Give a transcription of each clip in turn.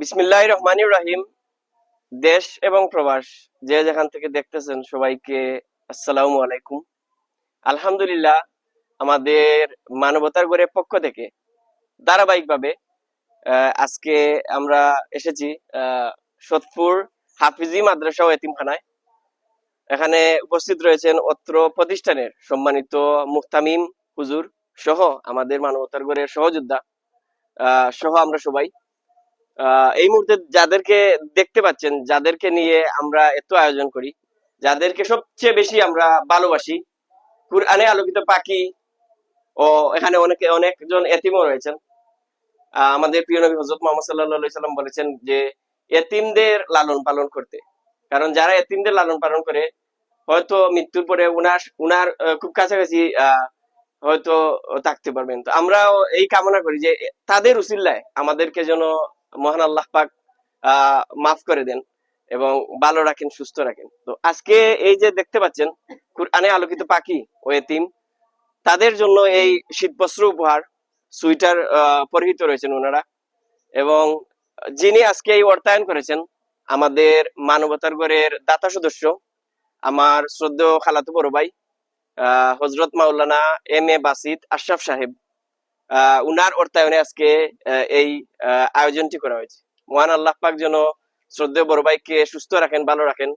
বিসমিল্লাহ রহমানির রাহিম। দেশ এবং প্রবাস, যে যেখান থেকে দেখতেছেন সবাইকে আসসালামু আলাইকুম। আলহামদুলিল্লাহ, আমাদের মানবতার গড়ের পক্ষ থেকে ধারাবাহিকভাবে আজকে আমরা এসেছি সোদপুর হাফিজি মাদ্রাসা ও এতিমখানায়। এখানে উপস্থিত রয়েছেন অত্র প্রতিষ্ঠানের সম্মানিত মুহতামিম হুজুর সহ আমাদের মানবতার গড়ের সহযোদ্ধা সহ আমরা সবাই। এই মুহূর্তে যাদেরকে দেখতে পাচ্ছেন, যাদেরকে নিয়ে আমরা এত আয়োজন করি, যাদেরকে সবচেয়ে বেশি আমরা ভালোবাসি, কুরআনে আলোকিত পাখি ও এখানে অনেকে, অনেকজন এতিমও রয়েছেন। আমাদের প্রিয় নবী হজরত মোহাম্মদ সাল্লাহ সাল্লাম বলেছেন যে, এতিমদের লালন পালন করতে। কারণ যারা এতিমদের লালন পালন করে, হয়তো মৃত্যুর পরে উনার উনার খুব কাছাকাছি হয়তো থাকতে পারবেন। তো আমরাও এই কামনা করি যে, তাদের উসিল্লায় আমাদেরকে যেন মহান আল্লাহ পাক মাফ করে দেন এবং ভালো রাখেন, সুস্থ রাখেন। তো আজকে এই যে দেখতে পাচ্ছেন, কুরআনে আলোকিত পাখি ও এতিম, তাদের জন্য এই শীতবস্ত্র উপহার, সুইটার পরিহিত রয়েছেন ওনারা এবং যিনি আজকে এই অর্থায়ন করেছেন, আমাদের মানবতার গড়ের দাতা সদস্য, আমার শ্রদ্ধেয় খালাতো বড় ভাই হজরত মাওলানা এম এ বাসিদ আশরাফ সাহেব। উনার অর্থায়নে আজকে এই আয়োজনটি করা হয়েছে। মহান আল্লাহ পাক যেন শ্রদ্ধেয় বড় ভাইকে সুস্থ রাখেন ভালো রাখেন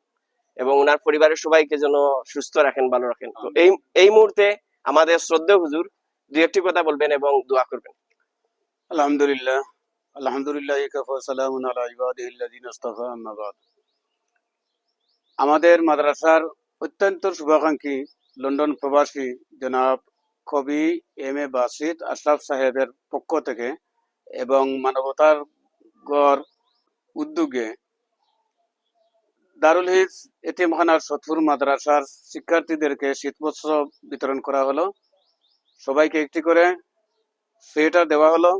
এবং উনার পরিবারের সবাইকে যেন সুস্থ রাখেন ভালো রাখেন। তো এই এই মুহূর্তে আমাদের শ্রদ্ধেয় হুজুর দুই একটি কথা বলবেন এবং দোয়া করবেন। আলহামদুলিল্লাহ। আলহামদুলিল্লাহ কাফা সালামুন আলা ইবাদিহিল্লাযিনা ইসতাফা আম্মা বাদ। আমাদের মাদ্রাসার অত্যন্ত শুভাকাঙ্ক্ষী লন্ডন প্রবাসী জনাব কবি এম এ বাসিদ আশরাফ সাহেবের পক্ষ থেকে এবং মানবতার গড় উদ্যোগে দারুল হিজ এতিমখানার সতপুর মাদ্রাসার শিক্ষার্থীদেরকে শীতবস্ত্র বিতরণ করা হলো। সবাইকে একটি করে সোয়েটার দেওয়া হলো।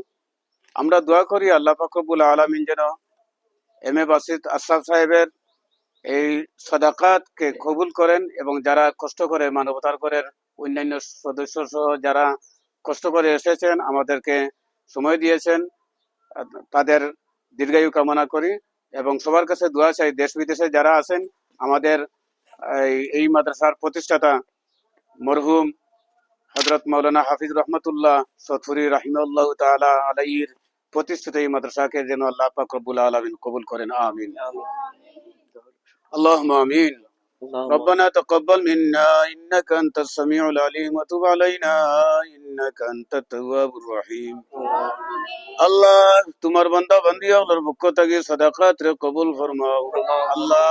আমরা দোয়া করি আল্লাহ ফাকরবুল আলমিন যেন এম এ বাসিদ আশরাফ সাহেবের এই সদাকাতকে কবুল করেন এবং যারা কষ্ট করে মানবতার করের অন্যান্য সদস্য সহ যারা কষ্ট করে এসেছেন, আমাদেরকে সময় দিয়েছেন। তাদের দীর্ঘায়ু কামনা করি এবং সবার কাছে দোয়া চাই, দেশ বিদেশে যারা আছেন, আমাদের এই- মাদ্রাসার প্রতিষ্ঠাতা মরহুম হজরত মৌলানা হাফিজ রহমতুল্লাহ সতফুরি রাহিমাল্লাহ তাআলা আলাইহির প্রতিষ্ঠিত এই মাদ্রাসাকে যেন আল্লাহ পাক রব্বুল আলামিন কবুল করেন। আমিন। اللهم آمين ربنا تقبل منا إنك أنت السميع العليم وتب علينا إنك أنت التواب الرحيم আল্লাহ তোমার বান্দা বান্দি আল্লাহর পক্ষ থেকে সাদাকাত রে কবুল ফরমাও আল্লাহ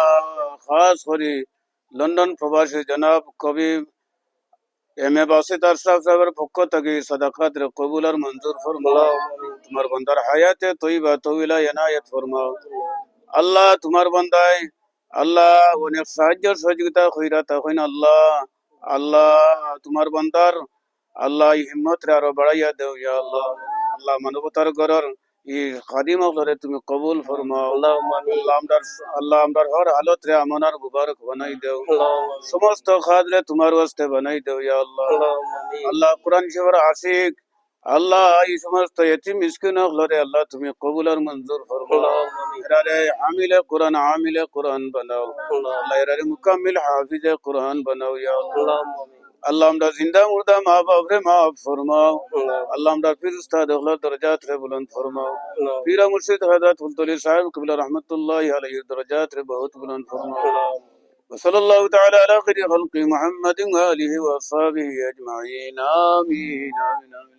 খাস করে লন্ডন প্রবাসী জনাব কবি এম এ বাসিত আশরাফ সাহেবের পক্ষ থেকে সাদাকাত রে কবুল আর মঞ্জুর ফরমাও তোমার বান্দার হায়াতে তৈবা তৌইলা এনায়েত ফরমাও আল্লাহ তোমার বান্দায় আল্লাহ অনেক সাহায্য সহযোগিতা খৈরাত হইন আল্লাহ। আল্লাহ তোমার বান্দার আল্লাহ হিম্মত আরও বাড়াইয়া দেও ইয়া আল্লাহ। আল্লাহ মানবতার গরর ই খাদিম হলরে তুমি কবুল ফরমাও। আল্লাহ আমরার আল্লাহ আমরার হর হালত রে আমনার মুবারক বানাই দেও। সমস্ত খাদ রে তোমার ওয়াস্তে বানাই দেও ইয়া আল্লাহ। আল্লাহ কোরআন শরীফের আশিক আল্লাহ এই সমস্ত এতিম মিসকিন হলরে আল্লাহ তুমি কবুল আর মঞ্জুর ফরমাও এরারে আমিলে কোরআন আমিলে কোরআন বানাও আল্লাহ এরারে মুকাম্মিল হাফিজে কোরআন বানাও ইয়া আল্লাহ আল্লাহ আমরা জিন্দা মুর্দা মা বাপ রে মাফ ফরমাও আল্লাহ আমরা পীর উস্তাদ আল্লাহ দরজাত রে বুলন্দ ফরমাও পীর মুর্শিদ হযরত ফুলতলি সাহেব কিবলা রাহমাতুল্লাহ আলাইহি দরজাত রে বহুত বুলন্দ ফরমাও وصلى الله تعالى على خير خلق محمد وآله وأصحابه أجمعين آمين آمين, آمين.